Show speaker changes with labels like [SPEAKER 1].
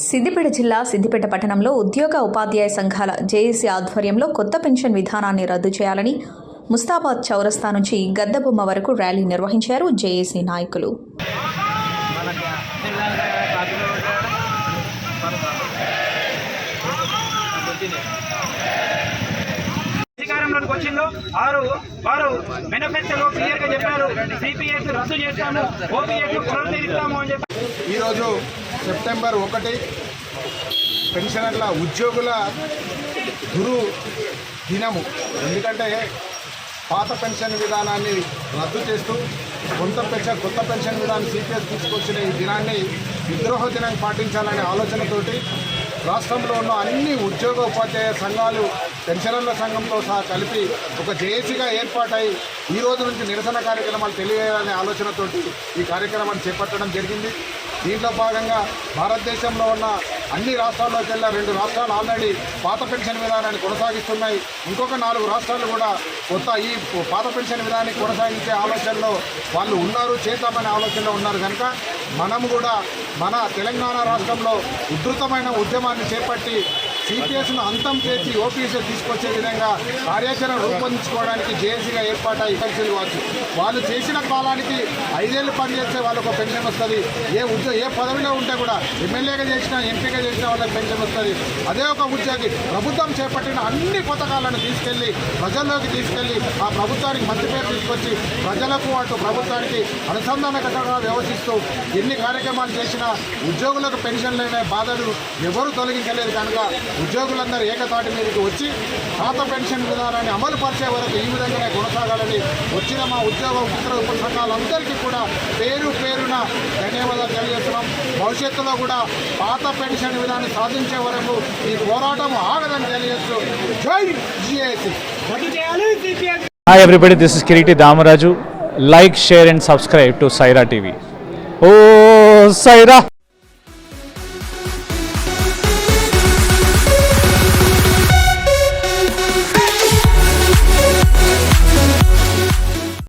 [SPEAKER 1] సిద్దిపేట జిల్లా సిద్దిపేట పట్టణంలో ఉద్యోగ ఉపాధ్యాయ సంఘాల జేఏసీ ఆధ్వర్యంలో కొత్త పెన్షన్ విధానాన్ని రద్దు చేయాలని ముస్తాబాద్ చౌరస్తా నుంచి గద్దబొమ్మ వరకు ర్యాలీ నిర్వహించారు జేఏసీ నాయకులు.
[SPEAKER 2] అధికారంలోకి వచ్చిందో వారు వారు మేనిఫెస్టోలో క్లియర్ సిపిఎస్ రద్దు చేస్తాము ఓపీఎస్ పునరుద్ధరిస్తాము అని చెప్పి.
[SPEAKER 3] ఈరోజు సెప్టెంబర్ ఒకటి పెన్షనర్ల ఉద్యోగుల గురు దినము. ఎందుకంటే పాత పెన్షన్ విధానాన్ని రద్దు చేస్తూ కొత్త పెన్షన్ కొత్త పెన్షన్ విధానం సిపిఎస్ తీసుకొచ్చిన ఈ దినాన్ని విద్రోహ దినాన్ని పాటించాలనే ఆలోచనతోటి రాష్ట్రంలో ఉన్న అన్ని ఉద్యోగ ఉపాధ్యాయ సంఘాలు పెన్షనర్ల సంఘంతో సహా కలిపి ఒక జేఏసీగా ఏర్పాటై ఈ రోజు నుంచి నిరసన కార్యక్రమాలు తెలియాలనే ఆలోచనతోటి ఈ కార్యక్రమాన్ని చేపట్టడం జరిగింది. దీంట్లో భాగంగా భారతదేశంలో ఉన్న అన్ని రాష్ట్రాల్లోకి వెళ్ళా రెండు రాష్ట్రాలు ఆల్రెడీ పాత పెన్షన్ విధానాన్ని కొనసాగిస్తున్నాయి. ఇంకొక నాలుగు రాష్ట్రాలు కూడా కొత్త ఈ పాత పెన్షన్ విధానాన్ని కొనసాగించే ఆలోచనలో వాళ్ళు ఉన్నారు చేద్దామనే ఆలోచనలో ఉన్నారు. కనుక మనం కూడా మన తెలంగాణ రాష్ట్రంలో ఉధృతమైన ఉద్యమాన్ని చేపట్టి సిపిఎస్ను అంతం చేసి ఓపీఎస్ తీసుకొచ్చే విధంగా కార్యాచరణ రూపొందించుకోవడానికి జేఏసీగా ఏర్పాటై పెన్షన్ ఇవ్వచ్చు వాళ్ళు చేసిన కాలానికి ఐదేళ్ళు పనిచేస్తే వాళ్ళకు ఒక పెన్షన్ వస్తుంది. ఏ ఉద్యోగ ఏ పదవిలో ఉంటే కూడా ఎమ్మెల్యేగా చేసిన ఎంపీగా చేసిన వాళ్ళకి పెన్షన్ వస్తుంది. అదే ఒక ఉద్యోగి ప్రభుత్వం చేపట్టిన అన్ని పథకాలను తీసుకెళ్ళి ప్రజల్లోకి తీసుకెళ్ళి ఆ ప్రభుత్వానికి మంచి పేరు తీసుకొచ్చి ప్రజలకు అటు ప్రభుత్వానికి అనుసంధానకరంగా వ్యవహరిస్తూ ఎన్ని కార్యక్రమాలు చేసినా ఉద్యోగులకు పెన్షన్ లేని బాధలు ఎవరు తొలగించలేదు కనుక ఉద్యోగులందరూ ఏకతాటి మీదకి వచ్చి పాత పెన్షన్ విధానాన్ని అమలు పరిచే వరకు ఈ విధంగానే కొనసాగాలని వచ్చిన మా ఉద్యోగ ఉత్తర ఉప సంఘాలందరికీ కూడా పేరు పేరున ధన్యవాదాలు తెలియజేస్తున్నాం భవిష్యత్తులో కూడా పాత పెన్షన్ విధానాన్ని సాధించే వరకు ఈ పోరాటం ఆగదని తెలియజేస్తూ జై JAC
[SPEAKER 2] CPS
[SPEAKER 4] Hi everybody, this is Kiriti Damaraju. Like, share and subscribe to Saira TV. Oh, Saira!